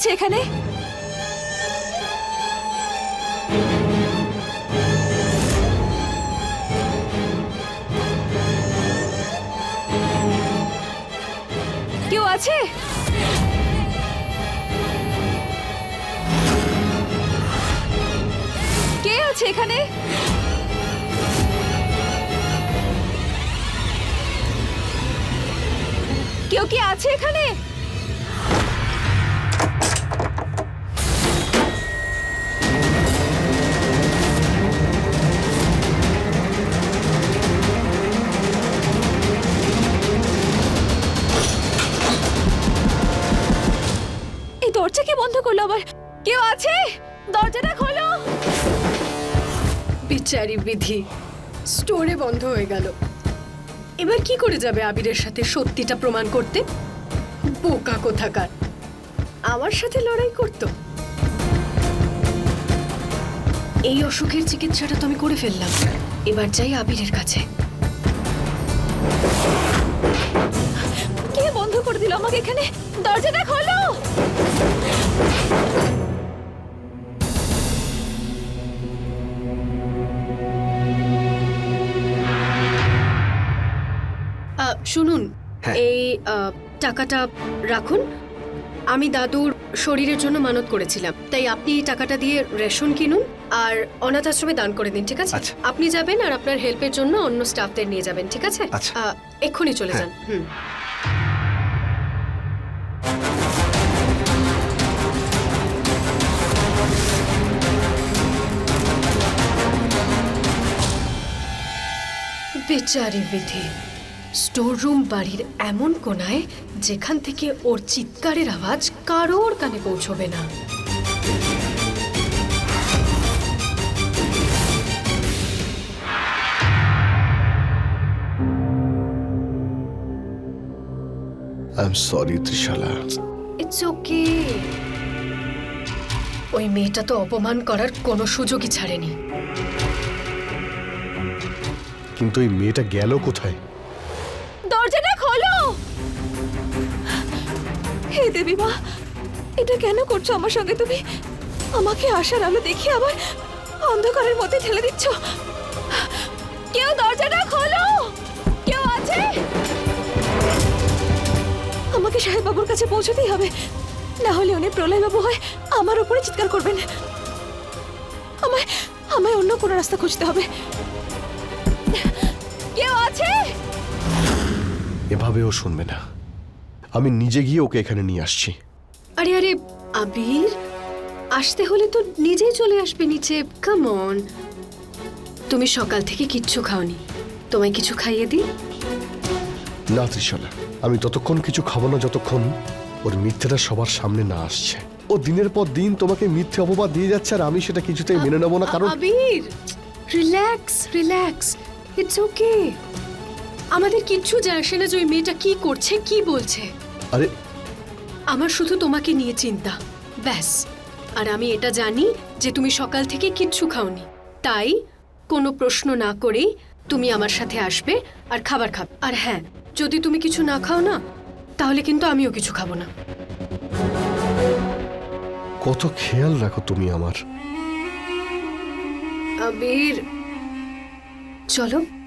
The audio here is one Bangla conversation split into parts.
আছে এখানে? কেউ আছে? কে আছে এখানে? কেউ কি আছে এখানে? করল আবার? কেউ আছে? দরজাটা খোলো। বিচারি বিধি, স্টোরে বন্ধ হয়ে গেল। এবার কি করে যাবে আবিরের সাথে সত্যিটা প্রমাণ করতে? বোকা কোথাকার। আমার সাথে লড়াই করত। এই অসুখের চিকিৎসাটা তো আমি করে ফেললাম। এবার যাই আবিরের কাছে। কে বন্ধ করে দিল আমাকে এখানে? দরজাটা খোলো! শুনুন হ্যাঁ। এই টাকাটা রাখুন আমি দাদুর শরীরের জন্য মানত করেছিলাম তাই আপনি এই টাকাটা দিয়ে রেশন কিনুন আর অনাথ আশ্রমে দান করে দিন ঠিক আছে আচ্ছা। আপনি যাবেন আর আপনার হেল্পের জন্য অন্য স্টাফদের নিয়ে যাবেন ঠিক আছে আচ্ছা। এক্ষুনি চলে হ্যাঁ। যান হুম বেচারি বিধি। স্টোর রুম বাড়ির এমন কোনায় যেখান থেকে ওর চিৎকারের আওয়াজ কারোর কানে পৌঁছবে না। I sorry Trishala it's okay ওই মেয়েটা তো অপমান করার কোনো সুযোগই ছাড়েনি। কিন্তু এই মেয়েটা গেল কোথায়? দরজাটা খোলো! হে দেবী মা, এটা কেন করছ আমার সঙ্গে তুমি? আমাকে আশার আলো দেখি আবার অন্ধকারের মধ্যে ঠেলে দিচ্ছ। কেউ দরজাটা খোলো! কেউ আছে? আমাকে সাহেব বাবুর কাছে পৌঁছতেই হবে। না হলে উনি প্রলয় বাবু হয় আমার উপরে চিৎকার করবেন। আমায় আমায় অন্য কোনো রাস্তা খুঁজতে হবে। এভাবেও শুনবে না। আমি নিজে গিয়ে ওকে এখানে নিয়ে আসছি। আরে আরে আবির আসতে হলে তো নিজেই চলে আসবে নিচে। কাম অন তুমি সকাল থেকে কিচ্ছু খাওনি। তোমায় কিছু খাইয়ে দিই? না ত্রিশালা। আমি ততক্ষণ কিছু খাব না যতক্ষণ ওর মিথ্যেটা সবার সামনে না আসছে। ও দিনের পর দিন তোমাকে মিথ্যে অপবাদ দিয়ে যাচ্ছে আর আমি সেটা কিছুতেই মেনে নেব না কারণ Abir relax relax. It's okay আমাদের কিচ্ছু যায় আসে না যে ওই মেয়েটা কি করছে কি বলছে। আরে। আমার শুধু তোমাকে নিয়ে চিন্তা ব্যাস। আর আমি এটা জানি যে তুমি সকাল থেকে কিচ্ছু খাওনি। তাই কোনো প্রশ্ন না করেই তুমি আমার সাথে আসবে আর খাবার খাবে। আর হ্যাঁ যদি তুমি কিছু না খাও না তাহলে কিন্তু আমিও কিছু খাব না। কত খেয়াল রাখো তুমি আমার। আবির চলো।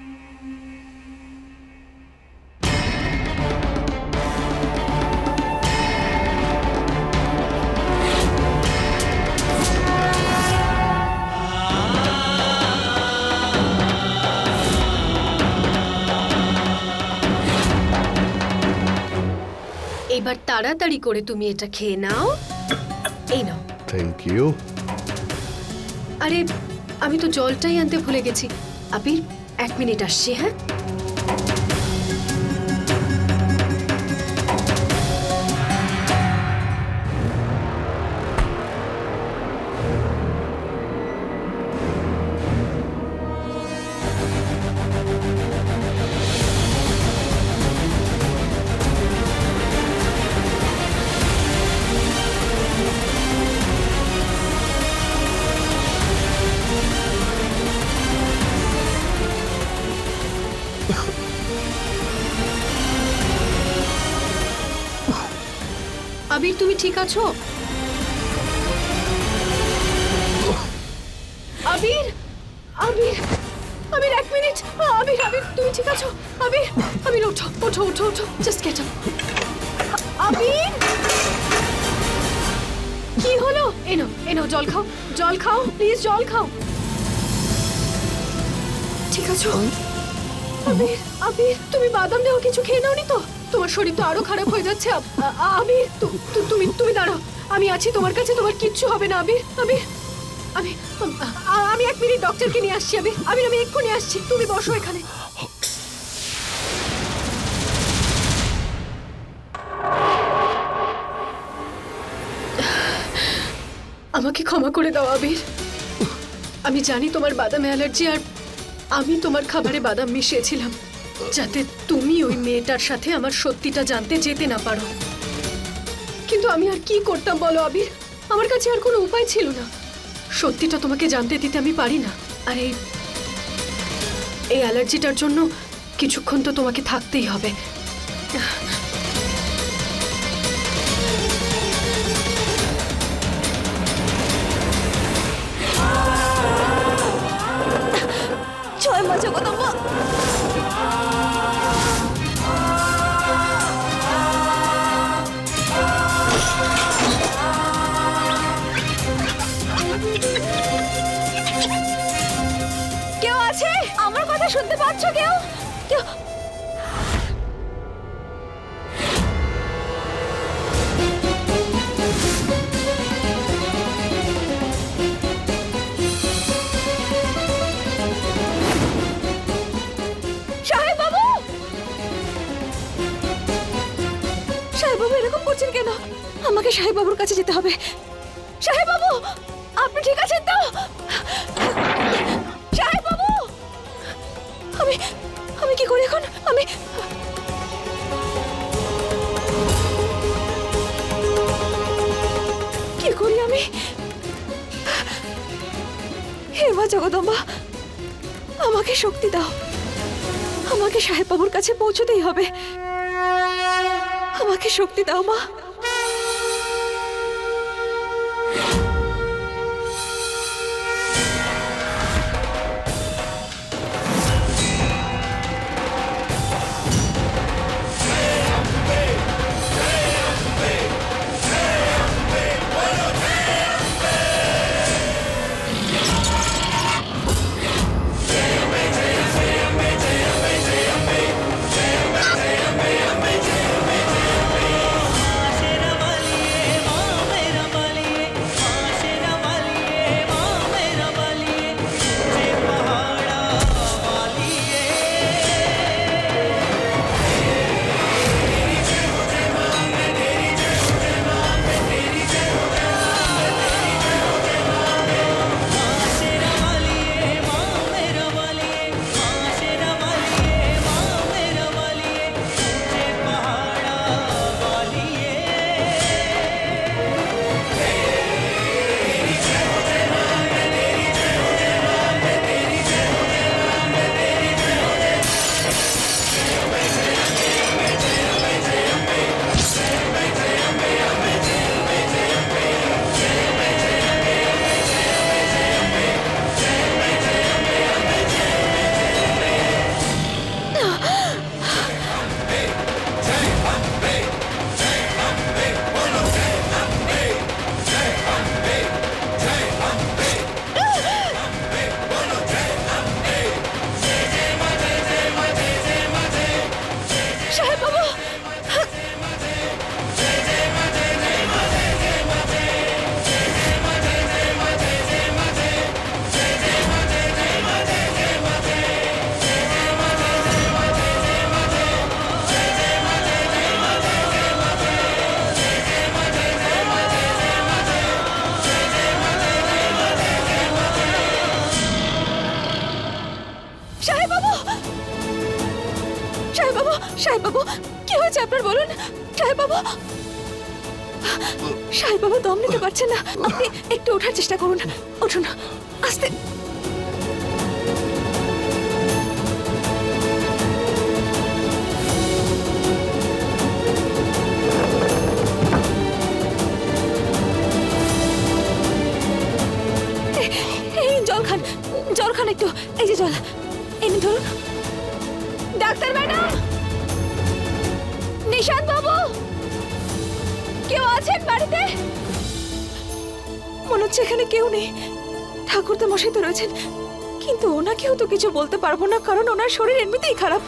এবার তাড়াতাড়ি করে তুমি এটা খেয়ে নাও। এই নাও। থ্যাংক ইউ আরে আমি তো জলটাই আনতে ভুলে গেছি। আবির এক মিনিট আসছি হ্যাঁ? তুমি ঠিক আছো? আবির! আবির! আবির এক মিনিট! আবির আবির তুমি ঠিক আছো? আবির আবির ওঠো ওঠো ওঠো ওঠো জাস্ট গেট আবির! কি হলো? এনো এনো জল খাও জল খাও প্লিজ জল খাও। ঠিক আছো? আবির আবির তুমি বাদাম দেওয়া কিছু খেয়ে নাও নি তো? তোমার শরীর তো আরও খারাপ হয়ে যাচ্ছে। আ- আ- আবির তু- তু- তুমি তুমি দাঁড়াও। আমি আছি তোমার কাছে, তোমার কিচ্ছু হবে না, আবির আমি আ- আ- আমি এক মিনিট ডক্টরকে নিয়ে আসছি আমি আবির, আমি এক্ষুনি আসছি, তুমি বসো এখানে। আমাকে ক্ষমা করে দাও, আবির। আমি জানি তোমার বাদাম অ্যালার্জি আর আমি তোমার খাবারে বাদাম মিশিয়েছিলাম। যাতে তুমি ওই মেয়েটার সাথে আমার সত্যিটা জানতে যেতে না পারো। কিন্তু আমি আর কি করতাম বলো, আবির? আমার কাছে আর কোনো উপায় ছিল না। সত্যিটা তোমাকে জানতে দিতে আমি পারি না। আর এই এই অ্যালার্জিটার জন্য কিছুক্ষণ তো তোমাকে থাকতেই হবে। জয় মা জগদম্বা শুনতে পাচ্ছ কেউ? বাবু এরকম করছেন আমাকে সাহেব বাবুর কাছে যেতে হবে। আমি আমি কি করি এখন? আমি কি করি আমি? হে মা জগদম্বা, আমাকে শক্তি দাও। আমাকে সাহেব বাবুর কাছে পৌঁছতেই হবে। আমাকে শক্তি দাও মা। দম নিতে পারছেন না। আপনি একটু ওঠার চেষ্টা করুন। উঠুন। আস্তে। একটু। এই যে ডাক্তার নিশাদ বাবু! কেউ আছেন বাড়িতে? মনে হচ্ছে এখানে কেউ নেই। ঠাকুরদা মশাই তো রয়েছেন, কিন্তু ওনাকেও তো কিছু বলতে পারব না, কারণ ওনার শরীর এমনিতেই খারাপ।